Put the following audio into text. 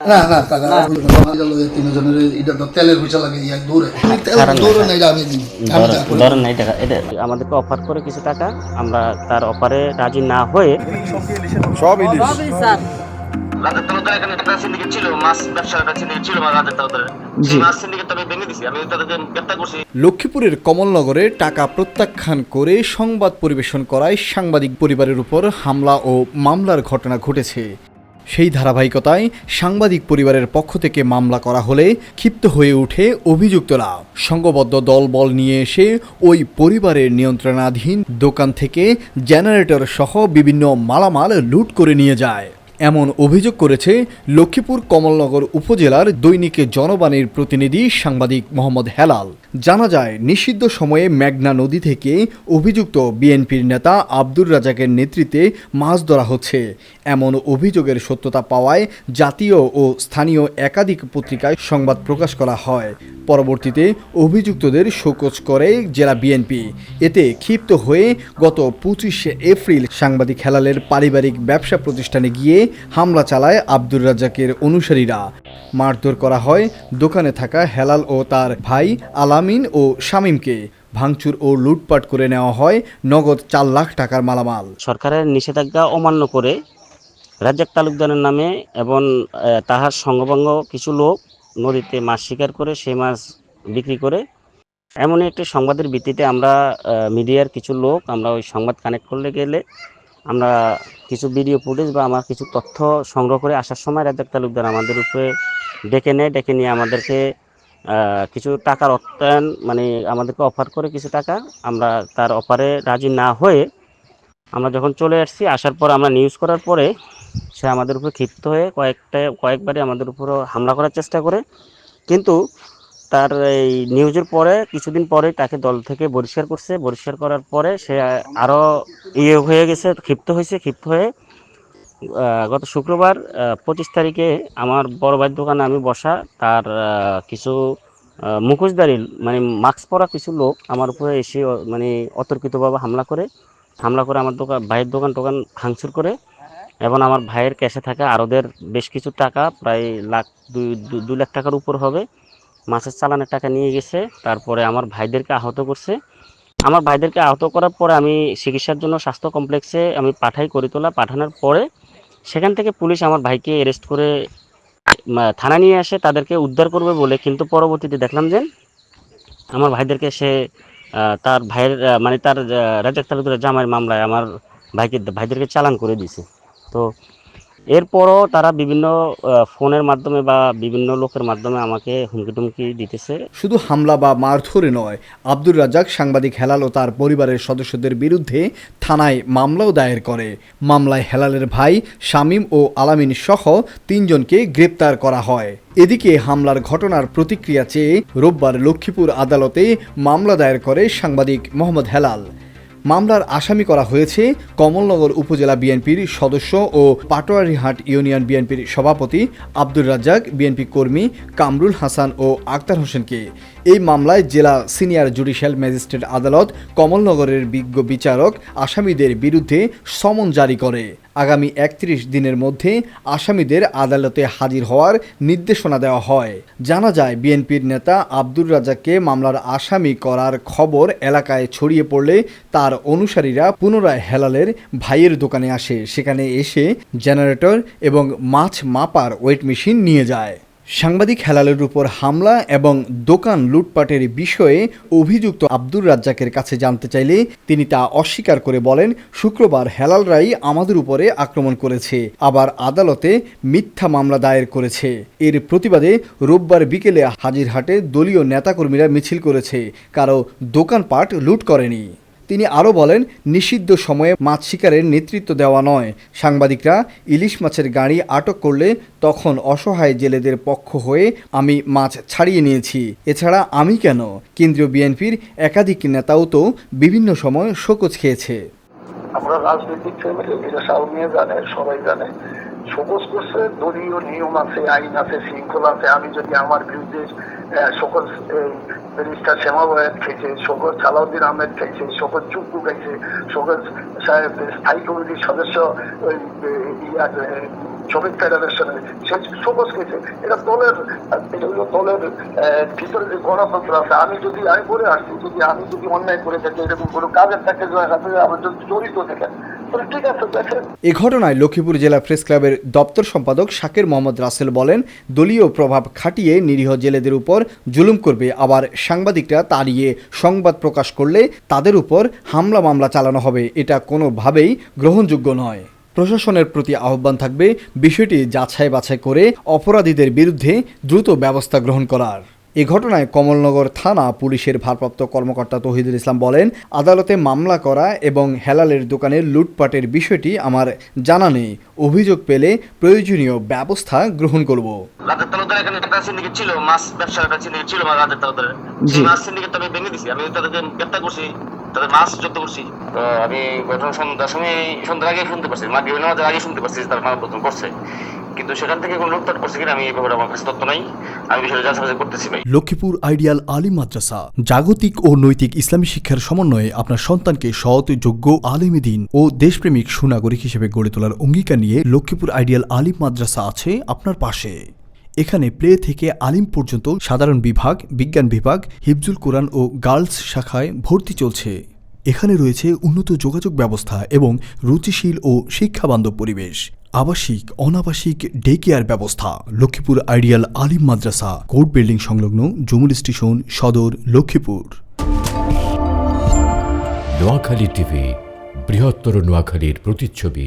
না না টাকা এটা তো তেলের পয়সা লাগে এক দূরে দূরে না আমি ধরেন- টাকা করে। ধরেন এই টাকা এটা। আমাদেরকে অফার করে কিছু টাকা আমরা তার অফারে রাজি না হয়ে সব ইলিশ। রাজের তালুকদার এখানে একটা সিন্ডিকেট ছিল মাছ ব্যবসার একটা সিন্ডিকেট ছিল রাজের তালুকদারের সেই মাছ সিন্ডিকেট আমি ভেঙে দিছি আমি তাদেরকে গ্রেপ্তার করছি। লক্ষ্মীপুরের কমলনগরে টাকা প্রত্যাখ্যান করে সংবাদ পরিবেশন করায় সাংবাদিক পরিবারের উপর হামলা ও মামলার ঘটনা ঘটেছে। সেই ধারাবাহিকতায় সাংবাদিক পরিবারের পক্ষ থেকে মামলা করা হলে ক্ষিপ্ত হয়ে ওঠে অভিযুক্তরা। সংঘবদ্ধ দলবল নিয়ে এসে ওই পরিবারের নিয়ন্ত্রণাধীন দোকান থেকে জেনারেটর সহ বিভিন্ন মালামাল লুট করে নিয়ে যায়। এমন অভিযোগ করেছে লক্ষ্মীপুর কমলনগর উপজেলার দৈনিকে জনবাণীর প্রতিনিধি সাংবাদিক মোহাম্মদ হেলাল। জানা যায়, নিষিদ্ধ সময়ে মেঘনা নদী থেকে অভিযুক্ত বিএনপির নেতা আব্দুর রাজাকের নেতৃত্বে মাছ ধরা হচ্ছে। এমন অভিযোগের সত্যতা পাওয়ায় জাতীয় ও স্থানীয় একাধিক পত্রিকায় সংবাদ প্রকাশ করা হয়। পরবর্তীতে অভিযুক্তদের শোকজ করে জেলা বিএনপি। এতে ক্ষিপ্ত হয়ে গত পঁচিশে এপ্রিল সাংবাদিক হেলালের পারিবারিক ব্যবসা প্রতিষ্ঠানে গিয়ে হামলা চালায় আব্দুর রাজ্জাকের অনুসারীরা। মারধর করা হয় দোকানে থাকা হেলাল ও তার ভাই আলামিন ও শামীমকে। ভাঙচুর ও লুটপাট করে নেওয়া হয় নগদ চার লাখ টাকার মালামাল। সরকারের নিষেধাজ্ঞা অমান্য করে রাজ্জাক তালুকদারের নামে এবং তাহার সঙ্গভঙ্গ কিছু লোক নদীতে মাছ শিকার করে সেই মাছ বিক্রি করে, এমনই একটি সংবাদের ভিত্তিতে আমরা মিডিয়ার কিছু লোক আমরা ওই সংবাদ কানেক্ট করলে গেলে আমরা কিছু ভিডিও ফুটেজ বা আমার কিছু তথ্য সংগ্রহ করে আসার সময় রাজ্জাক তালুকদার আমাদের উপরে ডেকে নেয়, ডেকে নিয়ে আমাদেরকে কিছু টাকার অর্থায়ন মানে আমাদেরকে অফার করে কিছু টাকা। আমরা তার অফারে রাজি না হয়ে আমরা যখন চলে আসছি, আসার পর আমরা নিউজ করার পরে সে আমাদের উপর ক্ষিপ্ত হয়ে কয়েকটা, কয়েকবারই আমাদের উপর হামলা করার চেষ্টা করে। কিন্তু তার এই নিউজের পরে, কিছুদিন পরে তাকে দল থেকে বহিষ্কার করছে। বহিষ্কার করার পরে সে আরও ইয়ে হয়ে গেছে, ক্ষিপ্ত হয়েছে, ক্ষিপ্ত হয়ে গত শুক্রবার পঁচিশ তারিখে আমার বড় ভাইয়ের দোকানে আমি বসা, তার কিছু মুখোশদারি মানে মাস্ক পরা কিছু লোক আমার উপরে এসে মানে অতর্কিতভাবে হামলা করে। হামলা করে আমার দোকান, ভাইয়ের দোকান টোকান ভাঙচুর করে। এবং আমার ভাইয়ের ক্যাশে থাকা আরোদের বেশ কিছু টাকা, প্রায় লাখ, দুই দু- লাখ টাকার উপর হবে। মাছের চালানের টাকা নিয়ে গেছে, তারপরে আমার ভাইদেরকে আহত করছে। আমার ভাইদেরকে আহত করার পরে আমি চিকিৎসার জন্য স্বাস্থ্য কমপ্লেক্সে আমি পাঠাই করিতলা পাঠানোর পরে সেখান থেকে পুলিশ আমার ভাইকে অ্যারেস্ট করে থানা নিয়ে আসে, তাদেরকে উদ্ধার করবে বলে। কিন্তু পরবর্তীতে দেখলাম যে আমার ভাইদেরকে সে তার ভাইয়ের মানে তার রাজাক তালুকদারের জামাইয়ের মামলায় আমার ভাইকে, ভাইদেরকে চালান করে দিছে তো এরপরও তারা বিভিন্ন ফোনের মাধ্যমে বা বিভিন্ন লোকের মাধ্যমে আমাকে হুমকি টুমকি দিতেছে। শুধু হামলা বা মারধরে নয়, আব্দুর রাজ্জাক, সাংবাদিক হেলাল ও তার পরিবারের সদস্যদের বিরুদ্ধে থানায় মামলাও দায়ের করে। মামলায় হেলালের ভাই শামীম ও আলামিন সহ তিনজনকে গ্রেপ্তার করা হয়। এদিকে হামলার ঘটনার প্রতিক্রিয়া চেয়ে রোববার লক্ষ্মীপুর আদালতে মামলা দায়ের করে সাংবাদিক মোহাম্মদ হেলাল। মামলার আসামি করা হয়েছে কমলনগর উপজেলা বিএনপির সদস্য ও পাটোয়ারিহাট ইউনিয়ন বিএনপির সভাপতি আব্দুর রাজ্জাক, বিএনপি কর্মী কামরুল হাসান ও আক্তার হোসেনকে। এই মামলায় জেলা সিনিয়র জুডিশিয়াল ম্যাজিস্ট্রেট আদালত কমলনগরের বিজ্ঞ বিচারক আসামিদের বিরুদ্ধে সমন জারি করে। আগামী একত্রিশ দিনের মধ্যে আসামিদের আদালতে হাজির হওয়ার নির্দেশনা দেওয়া হয়। জানা যায়, বিএনপির নেতা আব্দুর রাজাককে মামলার আসামি করার খবর এলাকায় ছড়িয়ে পড়লে তার অনুসারীরা পুনরায় হেলালের ভাইয়ের দোকানে আসে। সেখানে এসে জেনারেটর এবং মাছ মাপার ওয়েট মেশিন নিয়ে যায়। সাংবাদিক হেলালের উপর হামলা এবং দোকান লুটপাটের বিষয়ে অভিযুক্ত আব্দুর রাজ্জাকের কাছে জানতে চাইলে তিনি তা অস্বীকার করে বলেন, শুক্রবার হেলাল রাই আমাদের উপরে আক্রমণ করেছে, আবার আদালতে মিথ্যা মামলা দায়ের করেছে। এর প্রতিবাদে রোববার বিকেলে হাজিরহাটে দলীয় নেতাকর্মীরা মিছিল করেছে, কারও দোকানপাট লুট করেনি। তিনি আরও বলেন, নিষিদ্ধ সময়ে মাছ শিকারের নেতৃত্ব দেওয়া নয়। সাংবাদিকরা, ইলিশ মাছের গাড়ি আটক করলে তখন অসহায় জেলেদের পক্ষ হয়ে আমি মাছ ছাড়িয়ে নিয়েছি। এছাড়া আমি কেন? কেন্দ্রীয় বিএনপির একাধিক নেতাও তো বিভিন্ন সময় শোকজ খেয়েছে। আমরা রাজনৈতিক ফ্যামিলি, এটা সাউমিয়া জানে, সবাই জানে। সবুজ করছে, দলীয় নিয়ম আছে, আইন আছে, শৃঙ্খলা আছে। আমি যদি আমার বিরুদ্ধে সকল ব্যারিস্টার শ্যামা বয়াত খেয়েছে সকল সালাউদ্দিন আহমেদ খেয়েছে শোকর চুপ্পু খেয়েছে সকল সাহেব স্থায়ী কমিটির সদস্য ওই, শ্রমিক ফেডারেশনের সে সবুজ গেছে। এটা দলের, এটা হলো দলের ভিতরে যে গণতন্ত্র আছে, আমি যদি আমি বলে আসছি, যদি আমি যদি অন্যায় করে থাকি, এরকম কোনো কাজের থাকে আমার যদি জড়িত থাকেন এ ঘটনায় লক্ষ্মীপুর জেলা প্রেস ক্লাবের দপ্তর সম্পাদক শাকের মোহাম্মদ রাসেল বলেন, দলীয় প্রভাব খাটিয়ে নিরীহ জেলেদের উপর জুলুম করবে, আবার সাংবাদিকরা তাড়িয়ে সংবাদ প্রকাশ করলে তাদের উপর হামলা মামলা চালানো হবে, এটা কোনোভাবেই গ্রহণযোগ্য নয়। প্রশাসনের প্রতি আহ্বান থাকবে বিষয়টি যাচাই বাছাই করে অপরাধীদের বিরুদ্ধে দ্রুত ব্যবস্থা গ্রহণ করার। এ ঘটনায় কমলনগর থানা পুলিশের ভারপ্রাপ্ত কর্মকর্তা তহিদুল ইসলাম বলেন আদালতে মামলা করা এবং হেলালের দোকানের লুটপাটের বিষয়টি আমার জানা নেই। অভিযোগ পেলে প্রয়োজনীয় ব্যবস্থা গ্রহণ করব। রাজের তালুকদার এখানে একটা সিন্ডিকেট ছিল মাছ ব্যবসার একটা সিন্ডিকেট ছিল মাছ সিন্ডিকেট আমি ভেঙে দিছি আমি তাদেরকে গ্রেপ্তার করছি। তাদের মাছ জব্দ করছি। তো আমি ঘটনা সন্ধ্যার সময় সন্ধ্যার আগে শুনতে পারছি। মা বিভিন্ন নামাজের আগে শুনতে পারছি যে তারা মানব করছে। কিন্তু সেখান থেকে কোনো লুটপাট করছে কিনা আমি এই ব্যাপারে আমার কাছে তথ্য নাই। আমি বিষয়টা যাচাই করতেছি ভাই। লক্ষ্মীপুর আইডিয়াল আলিম মাদ্রাসা জাগতিক ও নৈতিক ইসলামী শিক্ষার সমন্বয়ে আপনার সন্তানকে সৎ যোগ্য আলিমী দিন ও দেশপ্রেমিক সুনাগরিক হিসেবে গড়ে তোলার অঙ্গীকার নিয়ে লক্ষ্মীপুর আইডিয়াল আলিম মাদ্রাসা আছে আপনার পাশে। এখানে প্লে থেকে আলিম পর্যন্ত সাধারণ বিভাগ, বিজ্ঞান বিভাগ, হিফজুল কোরআন ও গার্লস শাখায় ভর্তি চলছে। এখানে রয়েছে উন্নত যোগাযোগ ব্যবস্থা এবং রুচিশীল ও শিক্ষাবান্ধব পরিবেশ, আবাসিক, অনাবাসিক ডে কেয়ার ব্যবস্থা, Lakshmipur ideal Alim Madrasa, court building সংলগ্ন জমুল স্টেশন, সদর লক্ষ্মীপুর। নোয়াখালী টিভি, বৃহত্তর নোয়াখালীর প্রতিচ্ছবি।